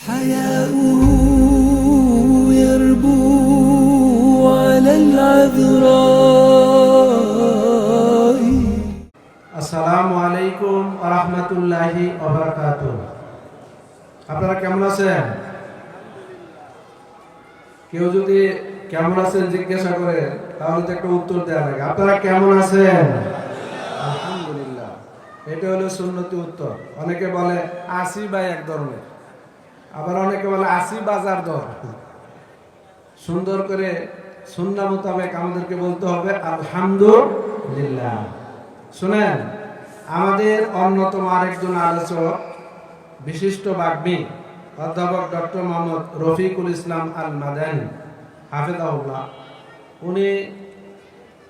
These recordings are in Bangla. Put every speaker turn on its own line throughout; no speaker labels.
حياؤه يربو على العذراء
আসসালামু আলাইকুম রহমতুল্লাহি ওবরাকাত আপনারা কেমন আছেন কেউ যদি কেমন আছেন জিজ্ঞাসা করে তাহলে তো একটা উত্তর দেওয়া লাগে আপনারা কেমন আছেন আলহামদুলিল্লাহ এটা হলো সুন্নতি উত্তর অনেকে বলে আসি বা এক ধরনের আবার অনেকে বলে আসি বাজার দর। সুন্দর করে সুন্না মোতাবেক আমাদেরকে বলতে হবে, আলহামদুলিল্লাহ। শুনেন, আমাদের অন্যতম আরেকজন আলোচক, বিশিষ্ট বাগ্মী, অধ্যাপক ডক্টর মোহাম্মদ রফিকুল ইসলাম আল মাদানী হাফেদাউল্লাহ উনি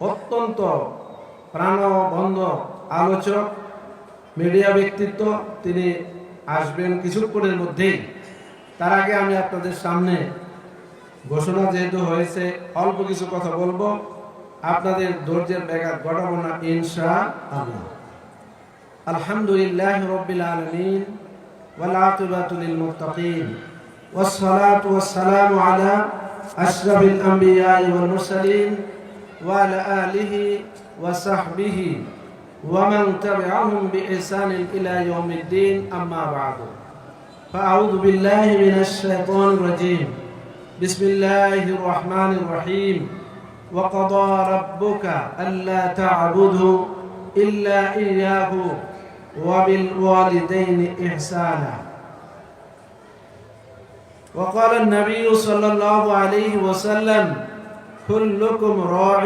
অত্যন্ত প্রাণবন্ধ আলোচক, মিডিয়া ব্যক্তিত্ব। তিনি আসবেন কিছুক্ষণের মধ্যেই। তার আগে আমি আপনাদের সামনে ঘোষণা যেহেতু হয়েছে অল্প কিছু কথা বলবো আপনাদের ধৈর্যের ব্যাঘাত ঘটাবো না ইনশা আল্লাহ আলহামদুলিল্লাহ রব্বিল আলামিন ওয়াল আকিবাতু লিল মুত্তাকিন والصلاة والسلام على أشرف الأنبياء والمرسلين وعلى آله وصحبه ومن تبعهم بإحسان إلى يوم الدين أما بعد فأعوذ بالله من الشيطان الرجيم. بسم الله الرحمن الرحيم. وقضى ربك ألا تعبدوا إلا إياه وبالوالدين إحسانا. وقال النبي صلى الله عليه وسلم كلكم راع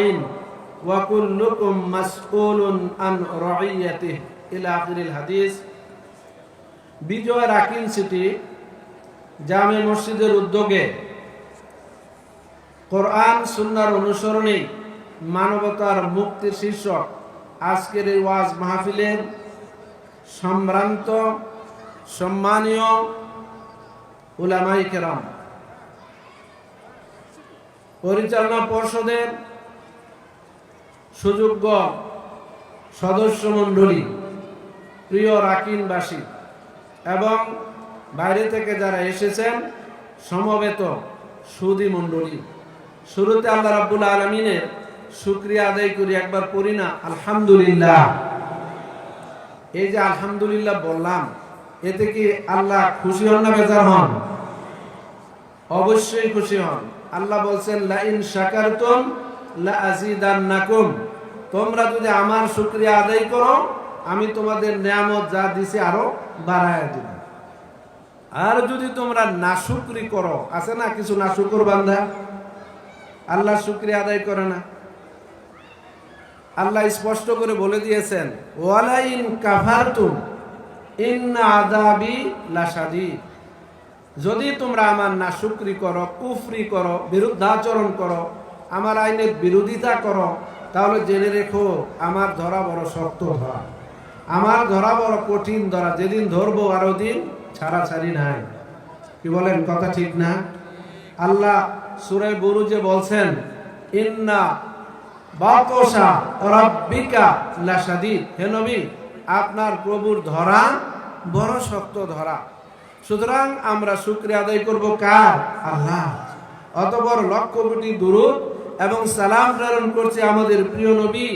وكلكم مسؤول عن رعيته. إلى آخر الحديث. বিজয় রাকিন সিটি জামে মসজিদের উদ্যোগে কোরআন সুন্নার অনুসরণে মানবতার মুক্তির শীর্ষক আজকের এই ওয়াজ মাহফিলের সম্ভ্রান্ত, সম্মানীয় উলামাই কেরাম, পরিচালনা পর্ষদের সুযোগ্য সদস্য মণ্ডলী প্রিয় রাকিনবাসী এবং বাইরে থেকে যারা এসেছেন, সমবেত সুদী মণ্ডলী। শুরুতে আল্লাহ রাব্বুল আলমিনের শুক্রিয়া আদায় করি, একবার পড়ি না, আলহামদুলিল্লাহ। এই যে আলহামদুলিল্লাহ বললাম, এতে কি আল্লাহ খুশি হন না বেজার হন? অবশ্যই খুশি হন। আল্লাহ বলছেন, লাইন শাকারতুম লা আযীদান্নাকুম তোমরা যদি আমার শুকরিয়া আদায় করো, আমি তোমাদের নিয়ামত যা দিছি আরও বাড়ায় দিব। আর যদি তোমরা নাশুকরি করো, আছে না কিছু নাশুকর বান্ধা আল্লাহ শুক্রিয়া আদায় করে না। আল্লাহ স্পষ্ট করে বলে দিয়েছেন, ওয়ালাইন কাফারতুম, ইন্না আদাবি লাসাদি যদি তোমরা আমার নাশুকরি করো, কুফরি করো, বিরুদ্ধাচরণ করো, আমার আইনের বিরোধিতা করো, তাহলে জেনে রেখো, আমার ধরা বড় শক্ত ধরা আমার ধরা বড় কঠিন ধরা, যেদিন ধরবো আরও দিন ছাড়াছাড়ি নাই। কি বলেন, কথা ঠিক না? আল্লাহ সুরে বুরু যে বলছেন, ইন্না বাতসা রাব্বিকা লাসাদিদ হে নবী, আপনার প্রভুর ধরা বড় শক্ত ধরা। সুতরাং আমরা শুক্রিয়া আদায় করব কার? আল্লাহ। অতপর লক্ষ কোটি দুরুদ এবং সালাম প্রেরণ করছে আমাদের প্রিয় নবী,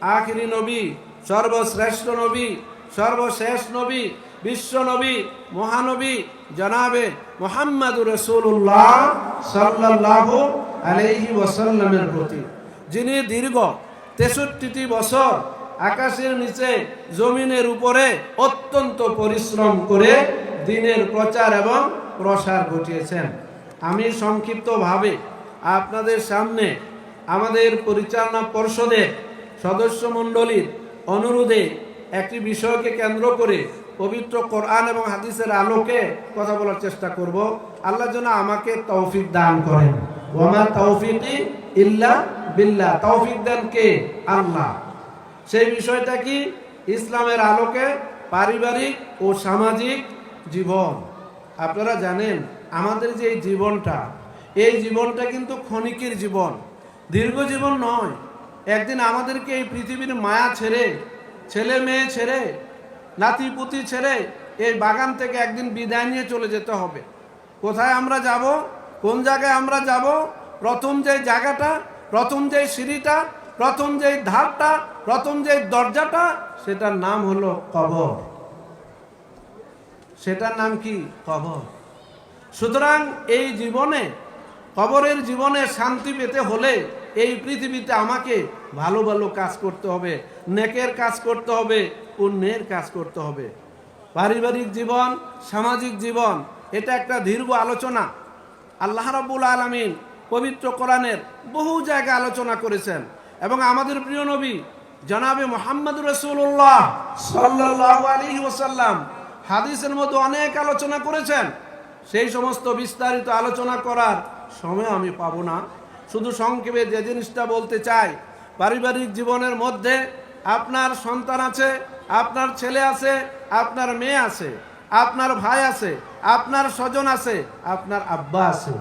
আখিরি নবী সর্বশ্রেষ্ঠ নবী, সর্বশেষ নবী, বিশ্ব নবী, মহানবী, জনাবে মোহাম্মদুর রসুল্লাহ সাল্লাল্লাহু আলাইহি ওয়াসাল্লামের প্রতি। যিনি দীর্ঘ তেষট্টিটি বছর আকাশের নিচে, জমিনের উপরে অত্যন্ত পরিশ্রম করে দিনের প্রচার এবং প্রসার ঘটিয়েছেন। আমি সংক্ষিপ্তভাবে আপনাদের সামনে আমাদের পরিচালনা পর্ষদের সদস্য মণ্ডলীর অনুরোধে একটি বিষয়কে কেন্দ্র করে পবিত্র কোরআন এবং হাদিসের আলোকে কথা বলার চেষ্টা করব। আল্লাহ যেন আমাকে তৌফিক দান করেন। ওমা তৌফিকি ইল্লা বিল্লাহ। তৌফিক দেন কে? আল্লাহ। সেই বিষয়টা কি? ইসলামের আলোকে পারিবারিক ও সামাজিক জীবন। আপনারা জানেন, আমাদের যে জীবনটা, এই জীবনটা কিন্তু ক্ষণিকের জীবন। দীর্ঘ জীবন নয় একদিন আমাদেরকে এই পৃথিবীর মায়া ছেড়ে, ছেলে মেয়ে ছেড়ে, নাতি পুতি ছেড়ে এই বাগান থেকে একদিন বিদায় নিয়ে চলে যেতে হবে। কোথায় আমরা যাব? কোন জায়গায় আমরা যাব? প্রথম যে জায়গাটা, প্রথম যে সিঁড়িটা, প্রথম যে ধাপটা প্রথম যে দরজাটা, সেটার নাম হলো কবর। সেটার নাম কি? কবর। সুতরাং এই জীবনে, কবরের জীবনে শান্তি পেতে হলে এই পৃথিবীতে আমাকে ভালো ভালো কাজ করতে হবে, নেকের কাজ করতে হবে, পুণ্যের কাজ করতে হবে। পারিবারিক জীবন, সামাজিক জীবন, এটা একটা দীর্ঘ আলোচনা। আল্লাহ রাব্বুল আলামিন পবিত্র কোরআনের বহু জায়গায় আলোচনা করেছেন এবং আমাদের প্রিয় নবী জনাবে মোহাম্মদ রসুল্লাহ সাল্লাহ আলী ওসাল্লাম হাদিসের মধ্যে অনেক আলোচনা করেছেন। সেই সমস্ত বিস্তারিত আলোচনা করার সময় আমি পাবো না। শুধু সংক্ষেপে যে জিনিসটা বলতে চাই, পারিবারিক জীবনের মধ্যে আপনার সন্তান আছে, আপনার ছেলে আছে, আপনার মেয়ে আছে, আপনার ভাই আছে, আপনার স্বজন আছে, আপনার আব্বা আছে,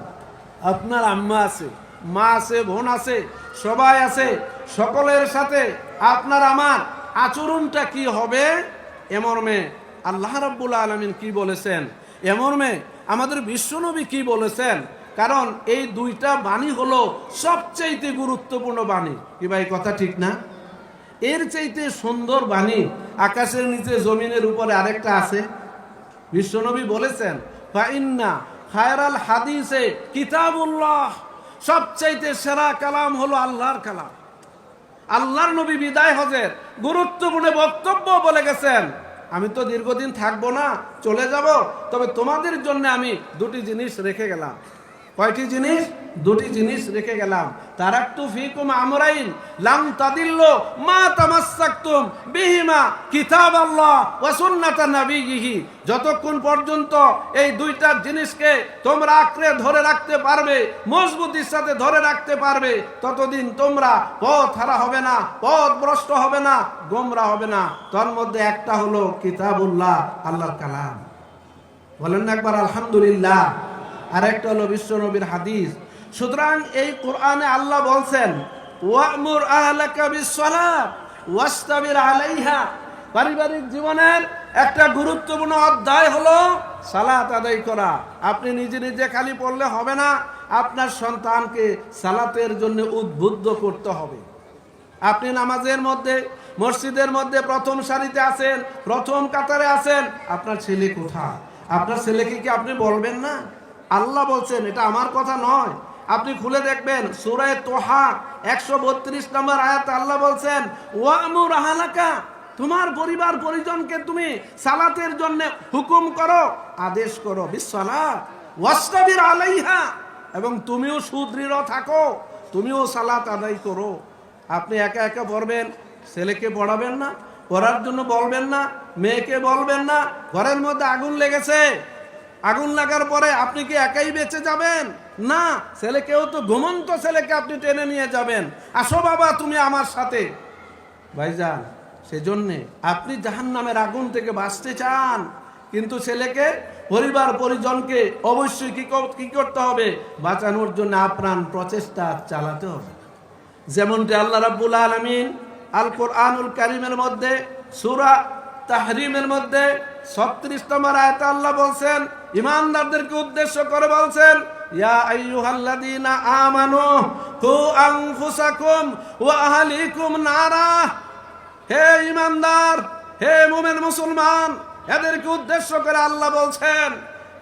আপনার আম্মা আছে, মা আছে, বোন আছে, সবাই আছে, সকলের সাথে আপনার আমার আচরণটা কি হবে? এমর্মে আল্লাহ রাব্বুল আলমিন কি বলেছেন? এমর্মে আমাদের বিশ্বনবী কি বলেছেন? কারণ এই দুইটা বাণী হলো সবচাইতে গুরুত্বপূর্ণ বাণী। কি ভাই, কথা ঠিক না? এর চাইতে সুন্দর বাণী আকাশের নিচে জমিনের উপরে আরেকটা আছে। বিশ্বনবী বলেছেন, ফাইন্না খায়রাল হাদিসে কিতাবুল্লাহ। সবচাইতে সেরা কালাম হলো আল্লাহর কালাম। আল্লাহর নবী বিদায় হজের গুরুত্বপূর্ণ বক্তব্য বলে গেছেন। আমি তো দীর্ঘদিন থাকব না, চলে যাব, তবে তোমাদের জন্য আমি দুটি জিনিস রেখে গেলাম। কয়টি জিনিস? দুটি জিনিস রেখে গেলাম। তারাক্তু ফিকুম আমরাইন, লাম তাদিল্লু মা তামাসসাকতুম বিহিমা কিতাব আল্লাহ ওয়া সুন্নাতা নাবিয়িহি। যতক্ষণ পর্যন্ত এই দুইটা জিনিসকে তোমরা আঁকড়ে ধরে রাখতে পারবে, মজবুতির সাথে ধরে রাখতে পারবে, ততদিন তোমরা পথ হারা হবে না, পথ ভ্রষ্ট হবে না, গোমরা হবে না। তোর মধ্যে একটা হলো কিতাবুল্লাহ, আল্লাহর কালাম। বলেন না একবার, আলহামদুলিল্লাহ। আর একটা হলো বিশ্ব নবীর হাদিস। সুতরাং এই কোরআনে আল্লাহ বলছেন ওয়াস্তাবির আলাইহা। পারিবারিক জীবনের একটা গুরুত্বপূর্ণ অধ্যায় হলো সালাত আদায় করা। আপনি নিজে নিজে খালি পড়লে হবে না, আপনার সন্তানকে সালাতের জন্য উদ্বুদ্ধ করতে হবে। আপনি নামাজের মধ্যে, মসজিদের মধ্যে প্রথম সারিতে আছেন, প্রথম কাতারে আছেন, আপনার ছেলে কোথায়? আপনার ছেলেকে কি আপনি বলবেন না? আল্লাহ বলছেন, এটা আমার কথা নয়। আপনি খুলে দেখবেন সুরায় তোহা একশো বত্রিশ নম্বর আয়াত আল্লাহ বলছেন, ওয়ামুর আহালাকা, তোমার পরিবার পরিজনকে তুমি সালাতের জন্য হুকুম করো, আদেশ করো বিশ্বনাথ ওয়াস্তাবির আলাইহা, এবং তুমিও সুদৃঢ় থাকো, তুমিও সালাত আদায় করো। আপনি একা একা পড়বেন, ছেলেকে পড়াবেন না, পড়ার জন্য বলবেন না, মেয়েকে বলবেন না, ঘরের মধ্যে আগুন লেগেছে। আগুন লাগার পরে আপনি কি একাই বেঁচে যাবেন? না, ছেলেকেও তো ঘুমন্ত ছেলেকে আপনি টেনে নিয়ে যাবেন। আসো বাবা, তুমি আমার সাথে। ভাইজান, সেজন্যে আপনি জাহান নামের আগুন থেকে বাঁচতে চান। কিন্তু ছেলেকে, পরিবার, পরিজনকে অবশ্যই কি কর- কি করতে হবে? বাঁচানোর জন্য আপ্রাণ প্রচেষ্টা চালাতে হবে। যেমনটি আল্লাহ রাব্বুল আলামিন আল কোরআনুল কারিমের মধ্যে সূরা তাহরিমের মধ্যে ছত্রিশ নম্বর আয়াতে আল্লাহ বলছেন, ইমানদারদেরকে উদ্দেশ্য করে বলছেন, ইয়া আইয়ুহাল্লাযীনা নারা। হে ইমানদার, হে মুসলমান, এদেরকে উদ্দেশ্য করে আল্লাহ বলছেন,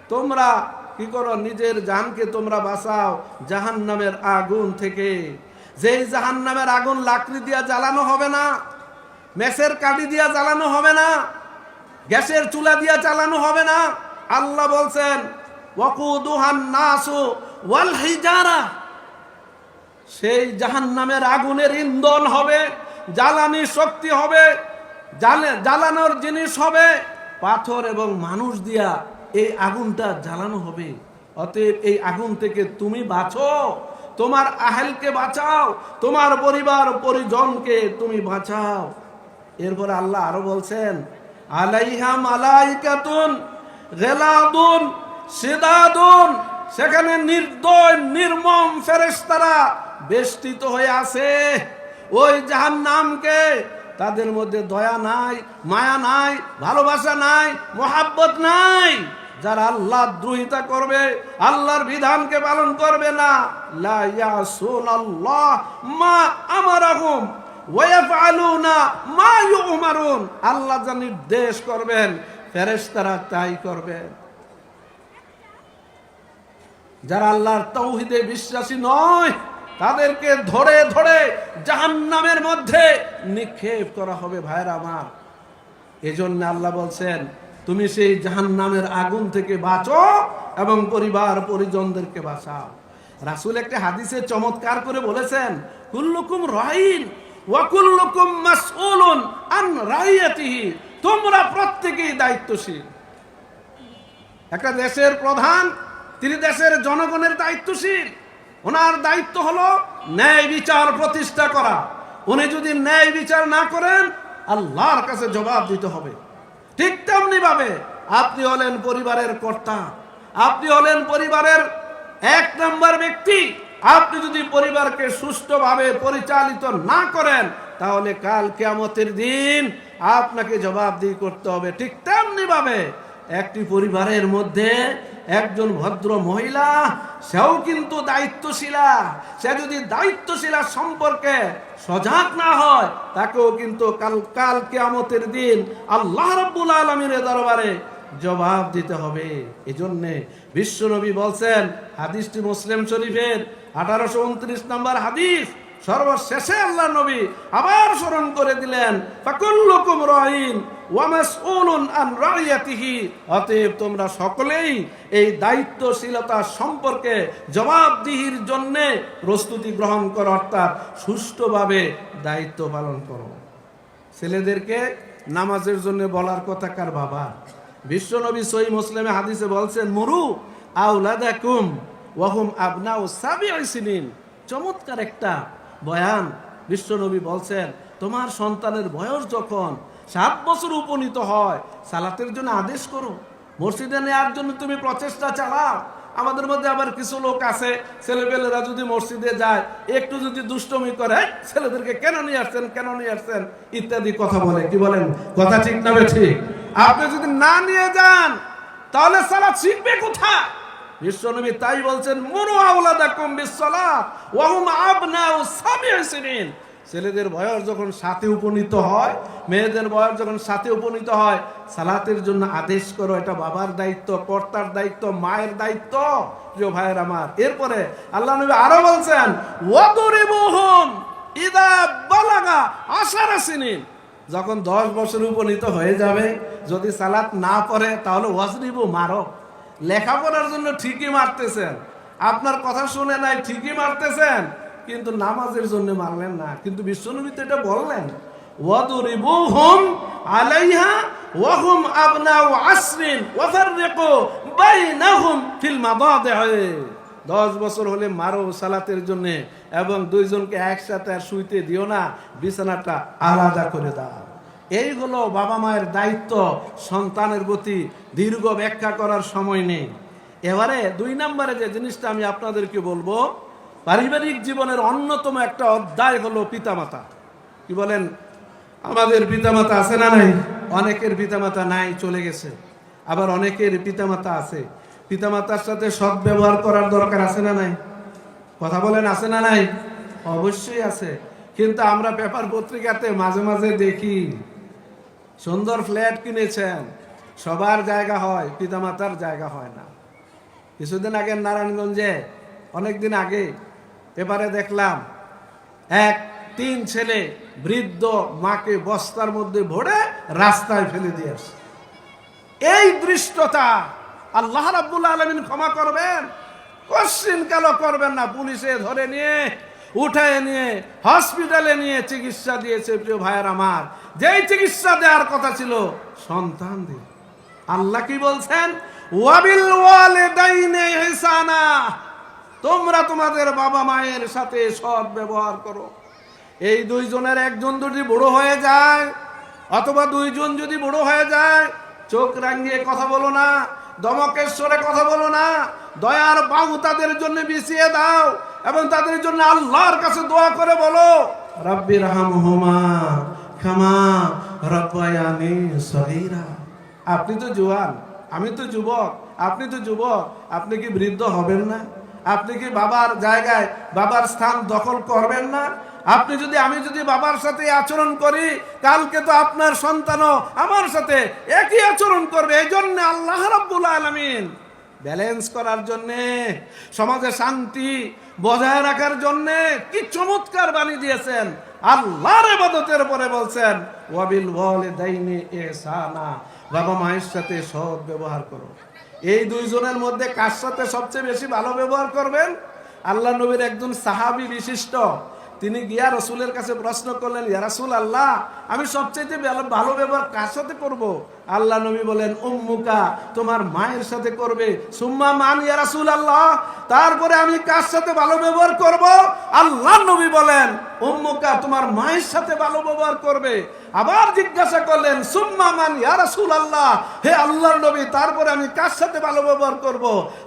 তোমরা কি করো? নিজের জানকে তোমরা বাঁচাও জাহান্নামের আগুন থেকে। যেই জাহান্নামের আগুন লাকড়ি দিয়া জ্বালানো হবে না মেসের কাঠি দিয়া জ্বালানো হবে না, গ্যাসের চুলা দিয়া জ্বালানো হবে না। আল্লাহ বলছেন সেই জাহান্নামের আগুনের ইন্ধন হবে, জ্বালানি শক্তি হবে, জ্বালে- জ্বালানোর জিনিস হবে। পাথর এবং মানুষ দিয়া এই আগুনটা জ্বালানো হবে। অতএব এই আগুন থেকে তুমি বাঁচো, তোমার আহেলকে বাঁচাও, তোমার পরিবার পরিজনকে তুমি বাঁচাও। এরপরে আল্লাহ আরও বলছেন, আলাইহা মালাইকাতুন গেলাদুন সিদাদুন সেখানে নির্দয়, নির্মম ফেরেশতারা বেষ্টিত হয়ে আছে। ওই জাহান নামকে তাদের মধ্যে দয়া নাই, মায়া নাই, ভালোবাসা নাই, মোহাব্বত নাই। যারা আল্লাহ দ্রোহিতা করবে, আল্লাহর বিধানকে পালন করবে না। লা মা আমারাহুম। মা ইউমারুন আল্লাহ যা নির্দেশ করবেন তাই করবেন যারা আল্লাহর তৌহিদে বিশ্বাসী নয়, তাদেরকে ধরে ধরে জাহান্নামের মধ্যে নিক্ষেপ করা হবে ভাইরা আমার। এজন্য আল্লাহ বলছেন, তুমি সেই জাহান্নামের আগুন থেকে বাঁচো এবং পরিবার পরিজনদেরকে বাঁচাও। রাসূল একটা হাদিসে চমৎকার করে বলেছেন, কুল্লুকুম রাইন ওয়া কুল্লুকুম মাসউলুন আন রাইয়াতিহি। তোমরা প্রত্যেকেই দায়িত্বশীল। একটা দেশের প্রধান, তিনি দেশের জনগণের দায়িত্বশীল। ওনার দায়িত্ব হলো ন্যায় বিচার প্রতিষ্ঠা করা। উনি যদি ন্যায় বিচার না করেন, আল্লাহর কাছে জবাব দিতে হবে। ঠিক তেমনি ভাবে আপনি হলেন পরিবারের কর্তা। আপনি হলেন পরিবারের এক নম্বর ব্যক্তি। আপনি যদি পরিবারকে সুষ্ঠুভাবে পরিচালিত না করেন, তাহলে কাল কেয়ামতের দিন আপনাকে জবাবদিহি করতে হবে ঠিক তেমনি ভাবে একটি পরিবারের মধ্যে একজন ভদ্র মহিলা, সেও কিন্তু দায়িত্বশীলা। সে যদি দায়িত্বশীলা সম্পর্কে সজাগ না হয়, তাকেও কিন্তু কাল কাল কেয়ামতের দিন আল্লাহ রাব্বুল আলমীর দরবারে জবাব দিতে হবে। এজন্যে বিশ্বনবী বলছেন, হাদিসটি মুসলিম শরীফের আঠারোশো উনত্রিশ নম্বর হাদিস। সর্বশেষে আল্লাহ নবী আবার স্মরণ করে দিলেন, ফাকুল্লুকুম রাইন ওয়া মাসউলুন আন রাইয়াতিহি। অতএব তোমরা সকলেই এই দায়িত্বশীলতা সম্পর্কে জবাবদিহির জন্য প্রস্তুতি গ্রহণ করো, অর্থাৎ সুষ্ঠুভাবে দায়িত্ব পালন করো। ছেলেদেরকে নামাজের জন্য বলার কথা কার বাবা? বিশ্বনবী সই মুসলিমে হাদিসে বলছেন, মুরু আউলাদাকুম ওয়াহুম সাবিউ সিনিন। চমৎকার একটা বয়ান বিশ্বনবী বলছেন, তোমার সন্তানের বয়স যখন সাত বছর উপনীত হয়, সালাতের জন্য আদেশ করো। মসজিদে নেওয়ার জন্য তুমি প্রচেষ্টা চালাও। আমাদের মধ্যে আবার কিছু লোক আছে, ছেলেপেলেরা যদি মসজিদে যায়, একটু যদি দুষ্টমি করে, ছেলেদেরকে কেন নিয়ে আসছেন, কেন নিয়ে আসছেন? ইত্যাদি কথা বলে। কি বলেন? কথা ঠিক না ঠিক? আপনি যদি না নিয়ে যান, তাহলে সালাত শিখবে কোথায়? বিশ্বনবী তাই বলছেন, মনু আওলাদা কম বিশ্বলাত ওয়াহুম আবনাউ সাবিউ সিনিন। ছেলেদের বয়স যখন সাথে উপনীত হয়, মেয়েদের বয়স যখন সাথে উপনীত হয়, সালাতের জন্য আদেশ করো, এটা বাবার দায়িত্ব, কর্তার দায়িত্ব, মায়ের দায়িত্ব, প্রিয় ভাইয়ের আমার। এরপরে আল্লাহ নবী আরও বলছেন, ওয়াদরিবুহুম ইদা বালাগা আশারা সিনিন। যখন দশ বছর উপনীত হয়ে যাবে, যদি সালাত না পড়ে, তাহলে ওয়াজরিবু মারো। লেখাপড়ার জন্য ঠিকই মারতেছেন। আপনার কথা শুনে নাই, ঠিকই মারতেছেন। কিন্তু নামাজের জন্য মারলেন না। কিন্তু বিশ্বনবী তো এটা বললেন, ওয়াদুরিবুহুম আলাইহা ওয়াহুম আবনাউ আসরিন ওয়াফাররিকু বাইনাহুম ফিল মাদাদিহি। দশ বছর হলে মারো সালাতের জন্য এবং দুইজনকে একসাথে শুইতে দিও না, বিছানাটা আলাদা করে দাও। এই হলো বাবা মায়ের দায়িত্ব, সন্তানের প্রতি দীর্ঘ ব্যাখ্যা করার সময় নেই। এবারে দুই নম্বরে যে জিনিসটা আমি আপনাদেরকে বলব, পারিবারিক জীবনের অন্যতম একটা অধ্যায় হলো পিতামাতা। কি বলেন? আমাদের পিতামাতা আছে না নাই? অনেকের পিতামাতা নাই, চলে গেছে। আবার অনেকের পিতামাতা আছে। পিতামাতার সাথে সৎ ব্যবহার করার দরকার আছে না নাই? কথা বলেন, আছে না নাই? অবশ্যই আছে। কিন্তু আমরা পেপার পত্রিকাতে মাঝে মাঝে দেখি সুন্দর ফ্ল্যাট কিনেছেন, সবার জায়গা হয়, পিতামাতার জায়গা হয় না। কিছুদিন আগে নারায়ণগঞ্জে, অনেকদিন আগে পেপারে দেখলাম, এক, তিন ছেলে বৃদ্ধ মাকে বস্তার মধ্যে ভরে রাস্তায় ফেলে দিয়ে আসছে এই দৃষ্টতা আল্লাহ রাব্বুল আলমিন ক্ষমা করবেন, কোশ্চিন কেন করবেন না, পুলিশে ধরে নিয়ে উঠায় নিয়ে, হসপিটালে নিয়ে চিকিৎসা দিয়েছে প্রিয় ভাইয়ের আমার। যেই চিকিৎসা দেওয়ার কথা ছিল, সন্তান দিয়ে আল্লাহ কি বলছেন? ওয়াবিল তোমরা তোমাদের বাবা মায়ের সাথে সৎ ব্যবহার করো। এই দুইজনের একজন যদি বুড়ো হয়ে যায়, অথবা দুইজন যদি বুড়ো হয়ে যায়, চোখ রাঙিয়ে কথা বলো না, দমকেশ্বরে কথা বলো না, দয়ার বাহু তাদের জন্য বিছিয়ে দাও এবং তাদের জন্য আল্লাহর কাছে দোয়া করে বলো, রব্বি রাহমহুমা ক্ষমা রব্বায়ানি সগীরা। আপনি তো জোয়ান, আমি তো যুবক, আপনি তো যুবক, আপনি কি বৃদ্ধ হবেন না? আপনি কি বাবার জায়গায় বাবার স্থান দখল করবেন না? আপনি যদি, আমি যদি বাবার সাথে আচরণ করি, কালকে তো আপনার সন্তানও আমার সাথে একই আচরণ করবে এই জন্য আল্লাহ রাব্বুল আলামিন ব্যালেন্স করার জন্যে, সমাজে শান্তি বজায় রাখার জন্যে কি চমৎকার বাণী দিয়েছেন। আল্লাহর ইবাদতের পরে বলছেন, ওয়াবিল ওয়ালিদাইনি ইহসানা বাবা মায়ের সাথে সৎ ব্যবহার করো। এই দুইজনের মধ্যে কার সাথে সবচেয়ে বেশি ভালো ব্যবহার করবেন? আল্লাহ নবীর একজন সাহাবী বিশিষ্ট। তিনি গিয়া রসুলের কাছে প্রশ্ন করলেন, ইয়া রাসূল আল্লাহ আমি সবচেয়ে ভালো ব্যবহার কার সাথে করব? আল্লাহ নবী বলেন, উম্মুকা, তোমার মায়ের সাথে করবে। সুম্মা মান, ইয়া রাসূল আল্লাহ তারপরে আমি কার সাথে ভালো ব্যবহার করব? আল্লাহ নবী বলেন, উম্মুকা, তোমার মায়ের সাথে ভালো ব্যবহার করবে। আবার জিজ্ঞাসা করলেন, সুম্মা মান, ইয়া রাসূল আল্লাহ হে আল্লাহর নবী, তারপরে আমি কার সাথে ভালো ব্যবহার করব?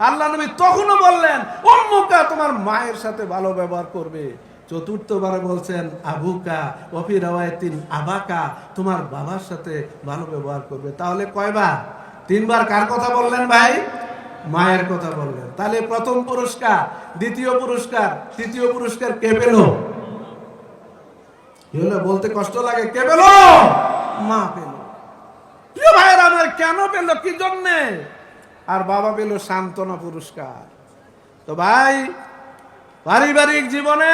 আল্লাহ নবী তখনও বললেন, উম্মুকা, তোমার মায়ের সাথে ভালো ব্যবহার করবে। চতুর্থবার বলছেন, আবুকা, ওফি রাওয়ায়তিন আবাকা, তোমার বাবার সাথে ভালো ব্যবহার করবে। তাহলে কয়বার? তিনবার কার কথা বললেন ভাই? মায়ের কথা বললেন। তাহলে প্রথম পুরস্কার, দ্বিতীয় পুরস্কার, তৃতীয় পুরস্কার কে পেল? বলতে কষ্ট লাগে? কে পেল? মা পেল। প্রিয় ভাইয়ের, আমার কেন পেল? কি জন্যে? আর বাবা পেল সান্ত্বনা পুরস্কার। তো ভাই পারিবারিক জীবনে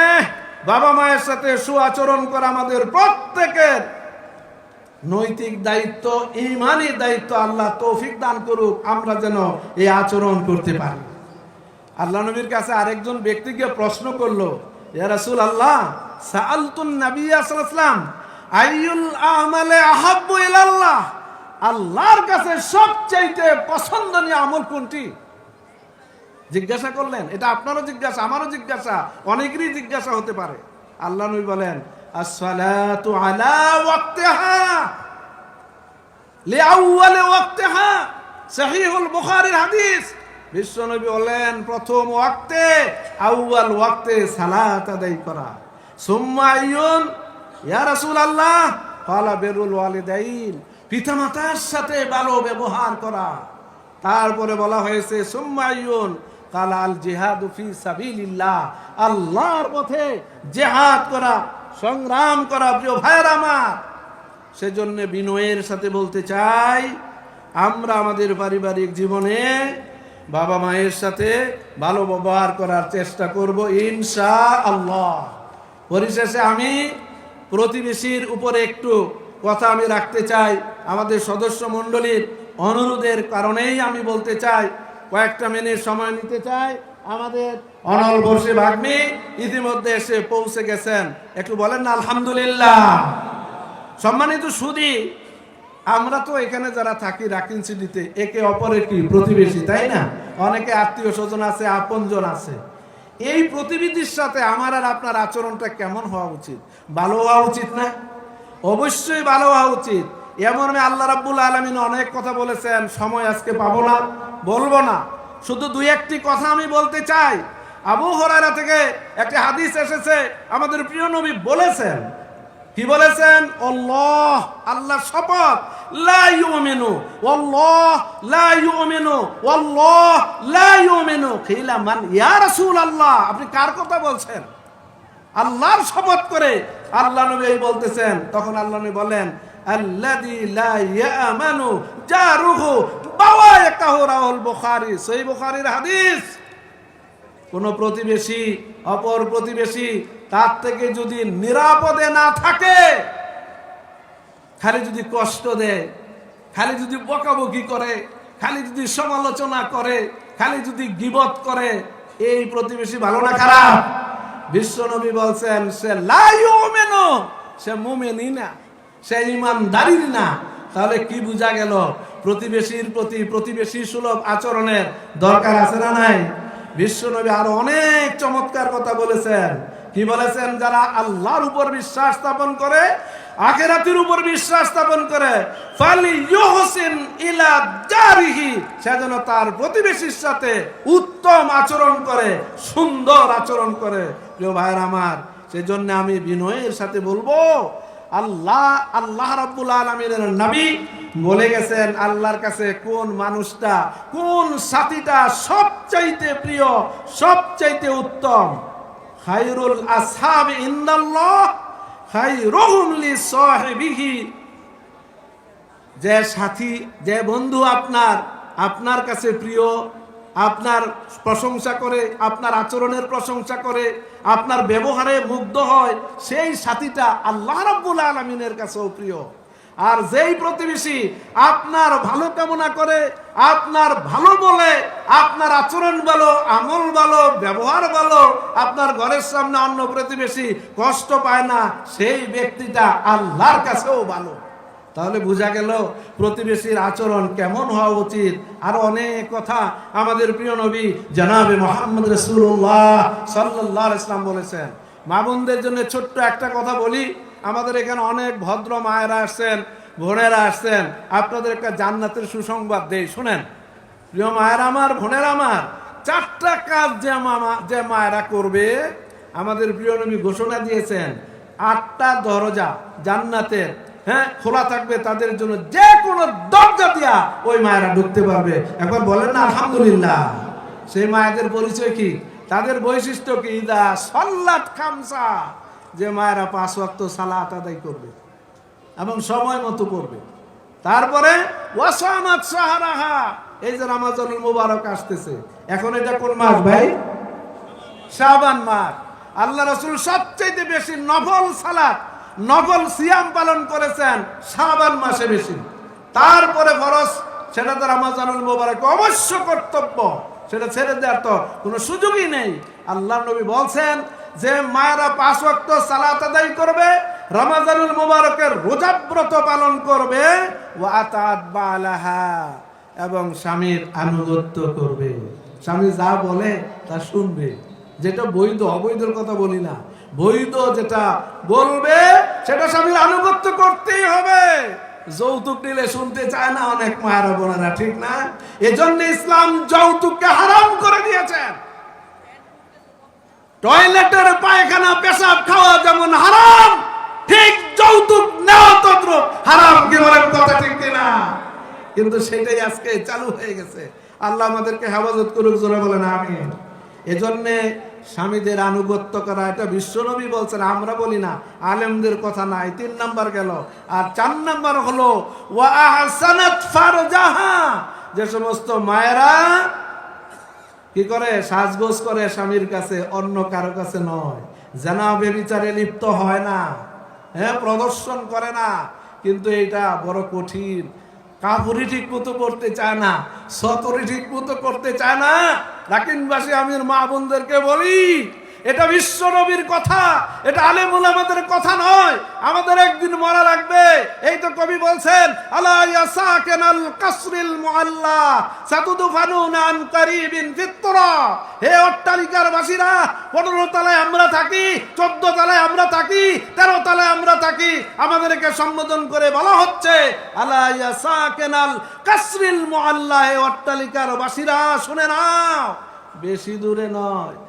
বাবা মায়ের সাথে সুআচরণ করা আমাদের প্রত্যেকের নৈতিক দায়িত্ব, ইমানি দায়িত্ব আল্লাহ তৌফিক দান করুক, আমরা যেন এই আচরণ করতে পারি। আল্লাহ নবীর কাছে আরেকজন ব্যক্তিকে প্রশ্ন করল রাসূল আল্লাহ আলাইহি ওয়াসাল্লাম, আইয়ুল আমালে আহাব্বু ইলাল্লাহ? আল্লাহর কাছে সবচাইতে পছন্দনীয় আমল কোনটি? জিজ্ঞাসা করলেন, এটা আপনারও জিজ্ঞাসা, আমারও জিজ্ঞাসা, অনেকেরই জিজ্ঞাসা হতে পারে। আল্লাহ নবী বলেন হাদিস। বিশ্বনবী প্রথম ওয়াক্তে, আউয়াল করা। সাথে ভালো ব্যবহার করা। তারপরে বলা হয়েছে, সুম্মা আইয়ুন কালা আল জিহাদু ফি আল্লাহর পথে জেহাদ করা, সংগ্রাম করা প্রিয় ভাইয়ের আমার। সেজন্য বিনয়ের সাথে বলতে চাই, আমরা আমাদের পারিবারিক জীবনে বাবা মায়ের সাথে ভালো ব্যবহার করার চেষ্টা করব ইনশা আল্লাহ পরিশেষে আমি প্রতিবেশীর উপরে একটু কথা আমি রাখতে চাই। আমাদের সদস্য মণ্ডলীর অনুরোধের কারণেই আমি বলতে চাই কয়েকটা মিনিট সময় নিতে চাই। আমাদের অনল বর্ষে ভাগ্নি ইতিমধ্যে এসে পৌঁছে গেছেন। একটু বলেন না আলহামদুলিল্লাহ। সম্মানিত সুদী আমরা তো এখানে যারা থাকি রাকিন সিটিতে একে অপরের কি? প্রতিবেশী তাই না? অনেকে আত্মীয় স্বজন আছে আপনজন আছে। এই প্রতিবেশীর সাথে আমার আর আপনার আচরণটা কেমন হওয়া উচিত? ভালো হওয়া উচিত না? অবশ্যই ভালো হওয়া উচিত। এমন আল্লাহ রাব্বুল আলমিন অনেক কথা বলেছেন, সময় আজকে পাবো না, বলব না। শুধু দুই একটি কথা আমি বলতে চাই। আবু হরারা থেকে একটি হাদিস এসেছে, আমাদের প্রিয় নবী বলেছেন। কি বলেছেন? আল্লাহ আল্লাহ শপথ। লা লা লা আপনি কার কথা বলছেন? আল্লাহর শপথ করে আল্লাহ নবী বলতেছেন। তখন আল্লাহ নবী বলেন আল্লাযী লা জারুহু। বাওয়াইকাহু রাহুল বুখারী, সহিহ বুখারীর হাদিস। কোন প্রতিবেশী, অপর প্রতিবেশী তার থেকে যদি নিরাপদে না থাকে, খালি যদি কষ্ট দেয়, খালি যদি বকাবকি করে, খালি যদি সমালোচনা করে, খালি যদি গিবত করে, এই প্রতিবেশী ভালো না খারাপ? বিশ্বনবী বলছেন, সে লাইও মেনো সে মুমেনই না। সে ইমানদারির না। তাহলে কি বোঝা গেল? প্রতিবেশীর প্রতি, প্রতিবেশী সুলভ আচরণের দরকার আছে না নাই? বিশ্বনবী আরও অনেক চমৎকার কথা বলেছেন। কি বলেছেন? যারা আল্লাহর উপর বিশ্বাস স্থাপন করে, আখেরাতের উপর বিশ্বাস স্থাপন করে, ফালি সে যেন তার প্রতিবেশীর সাথে উত্তম আচরণ করে, সুন্দর আচরণ করে। প্রিয় ভাইয়ের আমার, সেজন্য আমি বিনয়ের সাথে বলব আল্লাহ আল্লাহ রাব্বুল আলামিনের নবী বলে গেছেন, আল্লাহর কাছে কোন মানুষটা, কোন সাথীটা সবচাইতে প্রিয়, সবচাইতে উত্তম? খায়রুল আসহাব ইন্দাল্লাহ, খায়রুহুম লি সাহিবিহি। যে সাথী, যে বন্ধু আপনার আপনার কাছে প্রিয় আপনার প্রশংসা করে, আপনার আচরণের প্রশংসা করে, আপনার ব্যবহারে মুগ্ধ হয়, সেই সাথীটা আল্লাহ রাব্বুল আলমিনের কাছেও প্রিয়। আর যেই প্রতিবেশী আপনার ভালো কামনা করে, আপনার ভালো বলে, আপনার আচরণ ভালো, আমল ভালো, ব্যবহার ভালো, আপনার ঘরের সামনে অন্য প্রতিবেশী কষ্ট পায় না, সেই ব্যক্তিটা আল্লাহর কাছেও ভালো। তাহলে বোঝা গেল প্রতিবেশীর আচরণ কেমন হওয়া উচিত। আর অনেক কথা আমাদের প্রিয় নবী জানাবে মোহাম্মদ রসুল্লাহ সাল্লাহ ইসলাম বলেছেন। মা বোনদের জন্য ছোট্ট একটা কথা বলি, আমাদের এখানে অনেক ভদ্র মায়েরা আসছেন ভোনেরা আসছেন। আপনাদের একটা জান্নাতের সুসংবাদ দেই, শুনেন। প্রিয় মায়ের আমার, বোনের আমার, চারটা কাজ যে মামা যে মায়েরা করবে, আমাদের প্রিয় নবী ঘোষণা দিয়েছেন, আটটা দরজা জান্নাতের। হ্যাঁ খোলা থাকবে তাদের জন্য যে কোনো দরজা দিয়া ওই মায়েরা ঢুকতে পারবে। একবার বলেন না, আলহামদুলিল্লাহ। সেই মায়েদের পরিচয় কি? তাদের বৈশিষ্ট্য কি? ইদা সল্লাত খামসা। যে মায়েরা পাঁচ ওয়াক্ত সালাত আদায় করবে এবং সময় মতো করবে। তারপরে ওয়াসামাত সাহারাহা। এই যে রামাজানুল মুবারক আসতেছে। এখন এটা কোন মাস ভাই? শাবান মাস। আল্লাহ রসুল সবচেয়ে বেশি নফল সালাত নফল সিয়াম পালন করেছেন শাবান মাসে বেশি। তারপরে ফরজ, সেটা তো রামাজানুল মুবারক অবশ্য কর্তব্য, সেটা ছেড়ে দেওয়ার তো কোনো সুযোগই নেই। আল্লাহ নবী বলছেন যে, মায়েরা পাঁচ ওয়াক্ত সালাত আদায় করবে, রমাজানুল মুবারকের রোজাব্রত পালন করবে ও আতাত বালাহা, এবং স্বামীর আনুগত্য করবে। স্বামী যা বলে তা শুনবে। যেটা বৈধ, অবৈধর কথা বলি না। বৈধ যেটা বলবে, সেটা স্বামীর আনুগত্য করতেই হবে। যৌতুক নিলে শুনতে চায় না অনেক মায়েরা বোনেরা, ঠিক না? এজন্য ইসলাম যৌতুককে হারাম করে দিয়েছেন। টয়লেটের পায়খানা, পেশাব খাওয়া যেমন হারাম, ঠিক যৌতুক নেওয়া তদ্রুপ। হারাম কি বলেন কথা ঠিক কিনা? কিন্তু সেটাই আজকে চালু হয়ে গেছে। আল্লাহ আমাদেরকে হেফাজত করুক, জোরে বলেন আমি এজন্যে স্বামীদের আনুগত্য করা, এটা বিশ্বনবী বলছেন, আমরা বলি না, আলেমদের কথা নাই, তিন নাম্বার গেল। আর চার নাম্বার হলো যে সমস্ত মায়েরা কি করে? সাজগোজ করে স্বামীর কাছে, অন্য কারও কাছে নয়। জানা বেবিচারে লিপ্ত হয় না হ্যাঁ প্রদর্শন করে না, কিন্তু এটা বড় কঠিন। কাপুরি ঠিক মতো করতে চায় না, সতরি ঠিক মতো করতে চায় না। লাকিনবাসী আমির মা বোনদেরকে বলি এটা বিশ্ব নবীর কথা, এটা আলেমুল আমাদের কথা নয়। আমাদের একদিন মরা লাগবে। এই তো কবি বলছেন, আলা অট্টালিকার বাসীরা 15 তলায় আমরা থাকি 14 তলায় আমরা থাকি 13 তলায় আমরা থাকি। আমাদেরকে সম্বোধন করে বলা হচ্ছে, আলা হে অট্টালিকার বাসীরা, শুনে নাও। বেশি দূরে নয়।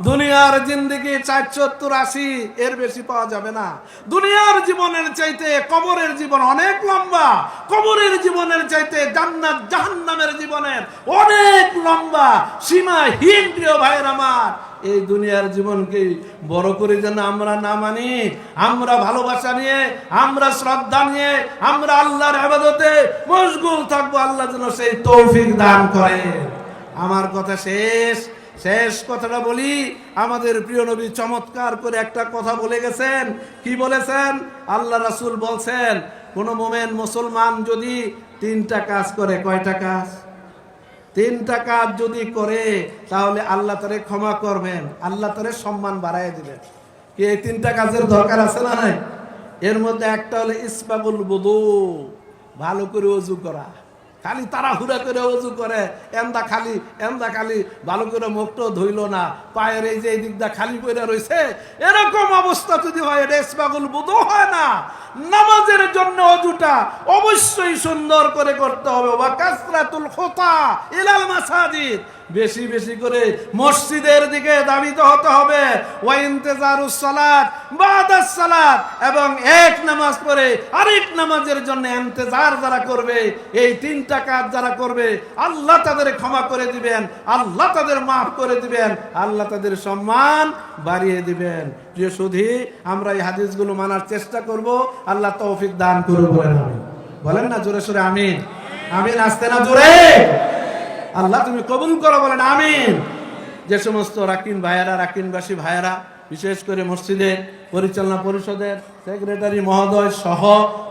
দুনিয়ার জিন্দিগি চার চারচত্তর আশি, এর বেশি পাওয়া যাবে না। দুনিয়ার জীবনের চাইতে কবরের জীবন অনেক লম্বা। কবরের জীবনের চাইতে জান্নাত জাহান্নামের জীবনের অনেক লম্বা। সীমাহীন প্রিয় ভাইয়ের আমার, এই দুনিয়ার জীবনকে বড় করে যেন আমরা না মানি? আমরা ভালোবাসা নিয়ে, আমরা শ্রদ্ধা নিয়ে, আমরা আল্লাহর আবাদতে মশগুল থাকব, আল্লাহ যেন সেই তৌফিক দান করে আমার কথা শেষ। শেষ কথাটা বলি, আমাদের প্রিয় নবী চমৎকার করে একটা কথা বলে গেছেন। কি বলেছেন? আল্লাহ রাসুল বলছেন, কোন মোমেন মুসলমান যদি তিনটা কাজ করে, কয়টা কাজ? তিনটা কাজ যদি করে, তাহলে আল্লাহ তারে ক্ষমা করবেন, আল্লাহ তারে সম্মান বাড়াই দিবেন। কি এই তিনটা কাজের দরকার আছে না নাই? এর মধ্যে একটা হলো ইসবাবুল বুদু ভালো করে অজু করা। খালি তারা হুড়া করে উজু করে, এন্দা খালি এন্দা খালি ভালো করে মুখটো ধুইল না, পায়ের এই যে দিকটা খালি করে রয়েছে এরকম অবস্থা যদি হয় এটা পাগল বুধ হয় না। নামাজের জন্য অজুটা অবশ্যই সুন্দর করে করতে হবে। বা কাসরাতুল খোতা ইলাল মাসাজিদ। বেশি বেশি করে মসজিদের দিকে দাবিত হতে হবে। ওয়াইন্তেজারুস সালাত, বাদাস সালাত এবং এক নামাজ পড়ে আরেক নামাজের জন্য ইন্তেজার যারা করবে, এই তিনটা কাজ যারা করবে, আল্লাহ তাদের ক্ষমা করে দিবেন, আল্লাহ তাদের মাফ করে দিবেন, আল্লাহ তাদের সম্মান বাড়িয়ে দিবেন। প্রিয় সুধী, আমরা এই হাদিসগুলো মানার চেষ্টা করব, আল্লাহ তৌফিক দান করব বলেন বলেন না জোরে সোরে আমিন। আমিন আসতে না জোরে আল্লাহ তুমি কবুল করো বলেন আমিন। যে সমস্ত রাকিন ভাইয়েরা রাকিনবাসী ভাইয়েরা বিশেষ করে মসজিদের পরিচালনা পরিষদের সেক্রেটারি মহোদয় সহ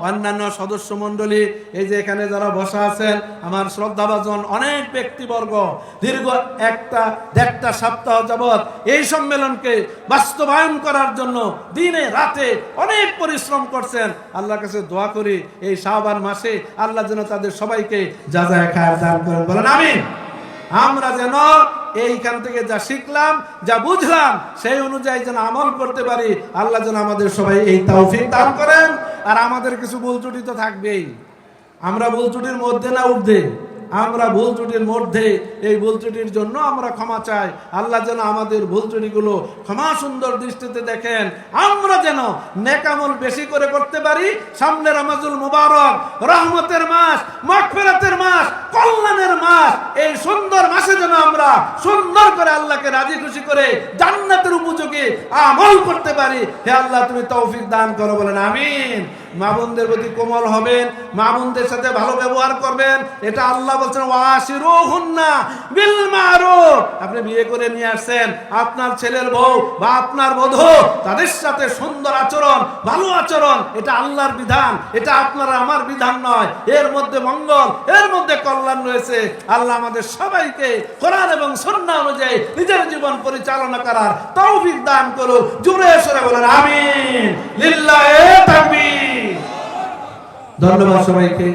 অন্যান্য সদস্য মণ্ডলী এই যে এখানে যারা বসা আছেন, আমার শ্রদ্ধাভাজন অনেক ব্যক্তিবর্গ, দীর্ঘ একটা দেড়টা সপ্তাহ যাবৎ এই সম্মেলনকে বাস্তবায়ন করার জন্য দিনে, রাতে অনেক পরিশ্রম করছেন। আল্লাহর কাছে দোয়া করি, এই শাহবান মাসে আল্লাহ যেন তাদের সবাইকে যা যা খায় দান করেন। বলেন, আমিন। আমরা যেন এইখান থেকে যা শিখলাম, যা বুঝলাম, সেই অনুযায়ী যেন আমল করতে পারি। আল্লাহ যেন আমাদের সবাই এই তৌফিক দান করেন। আর আমাদের কিছু ভুল ত্রুটি তো থাকবেই। আমরা ভুল ত্রুটির মধ্যে না উঠবে আমরা ভুল ত্রুটির মধ্যে এই ভুল ত্রুটির জন্য আমরা ক্ষমা চাই। আল্লাহ যেন আমাদের ভুল ত্রুটিগুলো ক্ষমা সুন্দর দৃষ্টিতে দেখেন। আমরা যেন নেকামল বেশি করে করতে পারি। সামনে রামাজুল মুবারক, রহমতের মাস, মাগফিরাতের মাস, কল্যাণের মাস, এই সুন্দর মাসে যেন আমরা সুন্দর করে আল্লাহকে রাজি খুশি করে জান্নাতের উপযোগী আমল করতে পারি। হে আল্লাহ, তুমি তৌফিক দান করো, বলেন আমিন। মা বোনদের প্রতি কোমল হবেন, মা বোনদের সাথে ভালো ব্যবহার করবেন। এটা আল্লাহ বলছেন ওয়াশিরু আপনি বিয়ে করে নিয়ে আসছেন, আপনার ছেলের বউ বা আপনার বধূ তাদের সাথে সুন্দর আচরণ, ভালো আচরণ, এটা আল্লাহর বিধান, এটা আপনার আমার বিধান নয়। এর মধ্যে মঙ্গল, এর মধ্যে কল্যাণ রয়েছে। আল্লাহ আমাদের সবাইকে কোরআন এবং সন্না অনুযায়ী নিজের জীবন পরিচালনা করার তৌফিক দান করুক। জুড়ে সরে বলেন, আমিন। লিল্লাহে তাকবীর। ধন্যবাদ সবাইকে।